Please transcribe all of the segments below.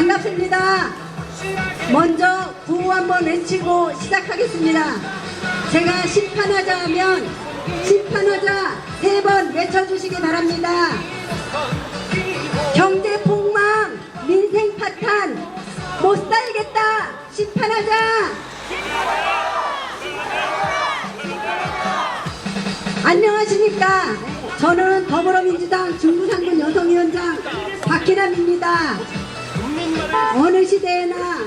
반갑습니다. 먼저 구호 한번 외치고 시작하겠습니다. 제가 심판하자 하면 심판하자 세 번 외쳐주시기 바랍니다. 경제 폭망, 민생 파탄, 못 살겠다, 심판하자! 안녕하십니까. 저는 더불어민주당 중부상근 여성위원장 박희남입니다. 어느 시대에나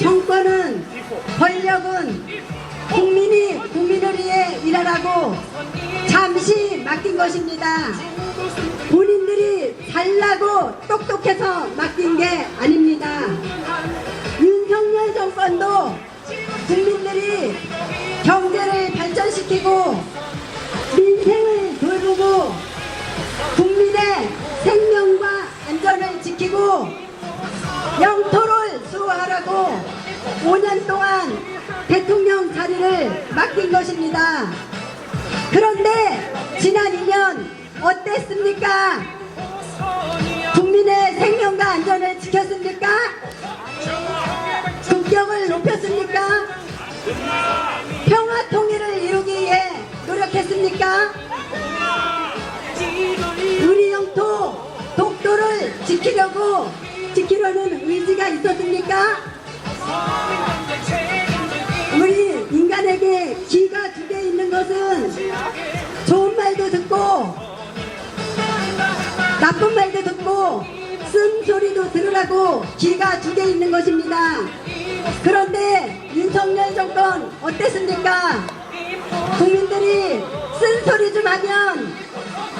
정권은 권력은 국민이 국민을 위해 일하라고 잠시 맡긴 것입니다. 본인들이 잘나고 똑똑해서 맡긴 게 아닙니다. 윤석열 정권도 5년 동안 대통령 자리를 맡긴 것입니다. 그런데 지난 2년 어땠습니까? 국민의 생명과 안전을 지켰습니까? 국격을 높였습니까? 평화 통일을 이루기 위해 노력했습니까? 우리 영토 독도를 지키려고 지키려는 의지가 있었습니까? 우리 인간에게 귀가 두 개 있는 것은 좋은 말도 듣고 나쁜 말도 듣고 쓴 소리도 들으라고 귀가 두 개 있는 것입니다. 그런데 윤석열 정권 어땠습니까? 국민들이 쓴소리 좀 하면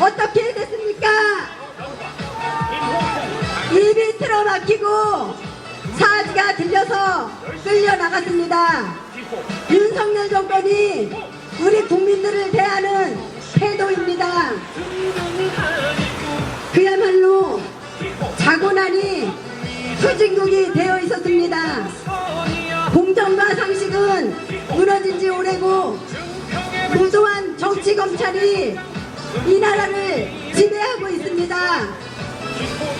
어떻게 됐습니까? 입이 틀어막히고 사지가 들려서 끌려 나갔습니다. 윤석열 정권이 우리 국민들을 대하는 태도입니다. 그야말로 자고난이 수진국이 되어 있었습니다. 공정과 상식은 무너진 지 오래고 무소한 정치 검찰이 이 나라를 지배하고 있습니다.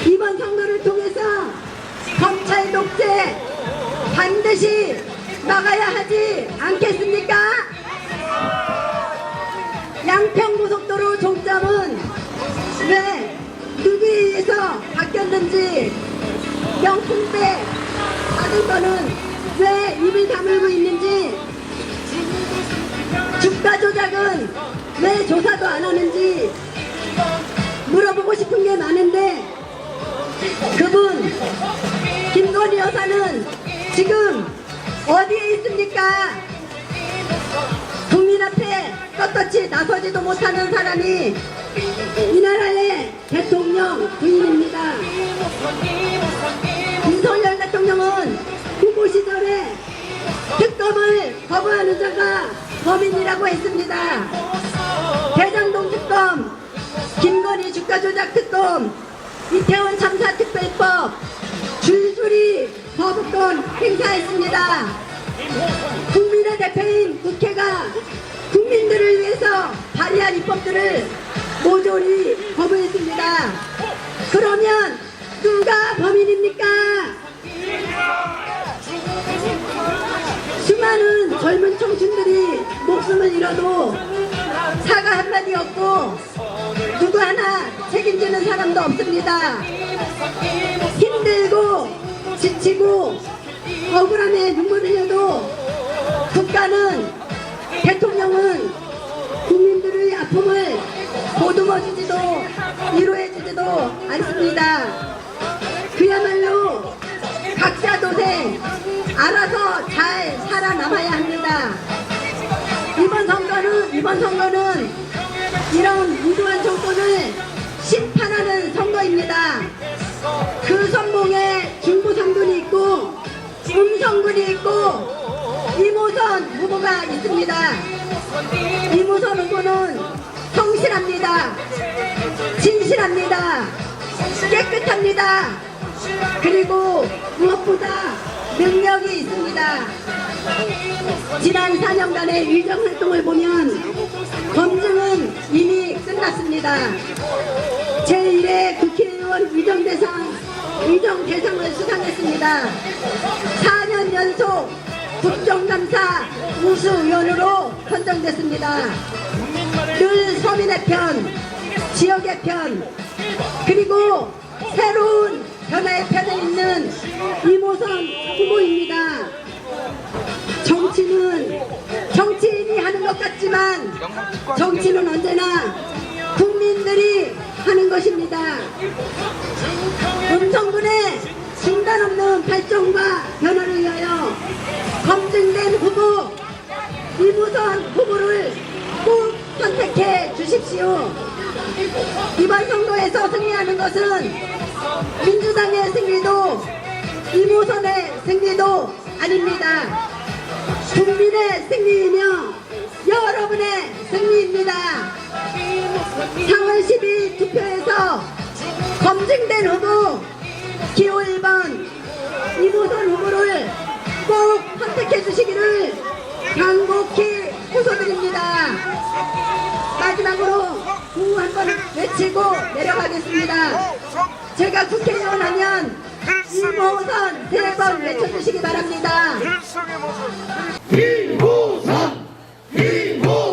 이번 선거를 통해서 검찰 독재 반드시 막아야 하지 않겠습니까? 양평고속도로 종점은 왜 누구에 의해서 바뀌었는지 명품백 받은 거는 왜 입을 다물고 있는지 주가 조작은 왜 조사도 안 하는지 물어보고 싶은 게 많은데 그분 여사는 지금 어디에 있습니까? 국민 앞에 떳떳이 나서지도 못하는 사람이 이 나라의 대통령 부인입니다. 윤석열 대통령은 후보 시절에 특검을 거부하는 자가 범인이라고 했습니다. 대장동 특검, 김건희 주가 조작 특검, 이태원 참사 특별법 줄줄이 거부권 행사했습니다. 국민의 대표인 국회가 국민들을 위해서 발의한 입법들을 모조리 거부했습니다. 그러면 누가 범인입니까? 수많은 젊은 청춘들이 목숨을 잃어도 사과 한마디 없고 누구 하나 책임지는 사람도 없습니다. 힘들고 지치고 억울함에 눈물 흘려도 국가는 대통령은 국민들의 아픔을 보듬어주지도 위로해주지도 않습니다. 그야말로 각자 도생 알아서 잘 살아남아야 합니다. 이번 선거는 이번 선거는 이런 무도한 정권을 심판하는 선거입니다. 음성군이 있고 이모선 후보가 있습니다. 이모선 후보는 성실합니다. 진실합니다. 깨끗합니다. 그리고 무엇보다 능력이 있습니다. 지난 4년간의 위정 활동을 보면 검증은 이미 끝났습니다. 제1회 국회의원 위정대상 의정 대상을 수상했습니다. 4년 연속 국정감사 우수위원으로 선정됐습니다. 늘 서민의 편, 지역의 편, 그리고 새로운 변화의 편에 있는 이모선 후보입니다. 정치는 정치인이 하는 것 같지만 정치는 언제나 하는 것입니다. 음성군의 중단 없는 발전과 변화를 위하여 검증된 후보 이무선 후보를 꼭 선택해 주십시오. 이번 선거에서 승리하는 것은 민주당의 승리도 이무선의 승리도 아닙니다. 국민의 승리이며 여러분의 승리입니다. 3월 12일 투표에서 검증된 후보 기호 1번 이무선 후보를 꼭 선택해 주시기를 간곡히 호소드립니다. 마지막으로 구호 한번 외치고 내려가겠습니다. 제가 국회의원 하면 이모선 세 번 외쳐주시기 바랍니다. 일 Vivo!